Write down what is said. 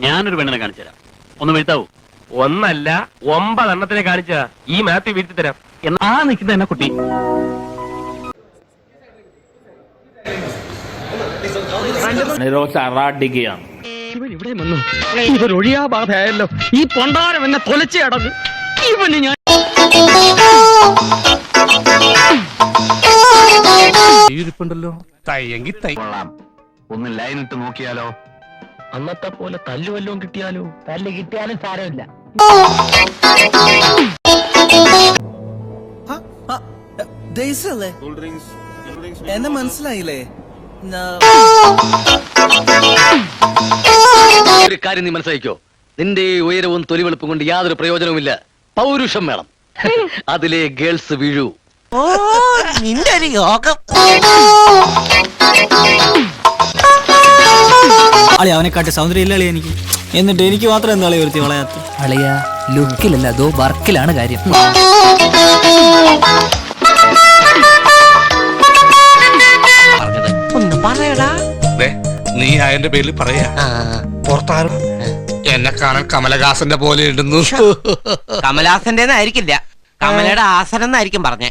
ഞാനൊരു പെണ്ണിനെ കാണിച്ചു തരാം. ഒന്ന് വീഴ്ത്താവൂ ഒന്നല്ല ഒമ്പതെണ്ണത്തിനെ കാണിച്ച ഈ മാത്തി വീഴ്ത്തി തരാം. എന്നാ നിൽക്കുന്ന എന്നെ കുട്ടി. അറാഡിക്കുകയാണ് ഇവൻ ഇവിടെ വന്നു. ബാധയായല്ലോ ഈ പൊണ്ടാരം എന്നെ തൊലച്ചടന്ന് അടങ്ങ് ഇവന് ഞാൻ കൊള്ളാം. ഒന്ന് ലൈൻ ഇട്ട് നോക്കിയാലോ? അന്നത്തെ പോലെ തല്ലു വല്ലതും കിട്ടിയാലോ? തല്ല് കിട്ടിയാലും സാരമില്ല. എന്നെ മനസ്സിലായില്ലേ? ഒരു കാര്യം നീ മനസ്സിലാക്കിക്കോ നിന്റെ ഈ ഉയരവും തൊലിവെളുപ്പും കൊണ്ട് യാതൊരു പ്രയോജനവുമില്ല. പൗരുഷം വേണം. അതിലെ ഗേൾസ് വീഴൂ. ഓ നിന്റെ ഒരു യോഗം. അളി അവനെക്കാട്ടി സൗന്ദര്യം ഇല്ല അളി എനിക്ക്. എന്നിട്ട് എനിക്ക് മാത്രം എന്താ അളി വരുത്തി വളയാത്ത? അളിയ ലുക്കിലല്ല അതോ വർക്കിലാണ് കാര്യം. ഒന്ന് പറയടാ. നീ ആയന്റെ പേരിൽ പറയാ. പുറത്താരും എന്നെ കാണാൻ കമലഹാസന്റെ പോലെ ഇടുന്നു. കമലാസന്റെ ആയിരിക്കില്ല കമലയുടെ ആസനം എന്നായിരിക്കും പറഞ്ഞേ.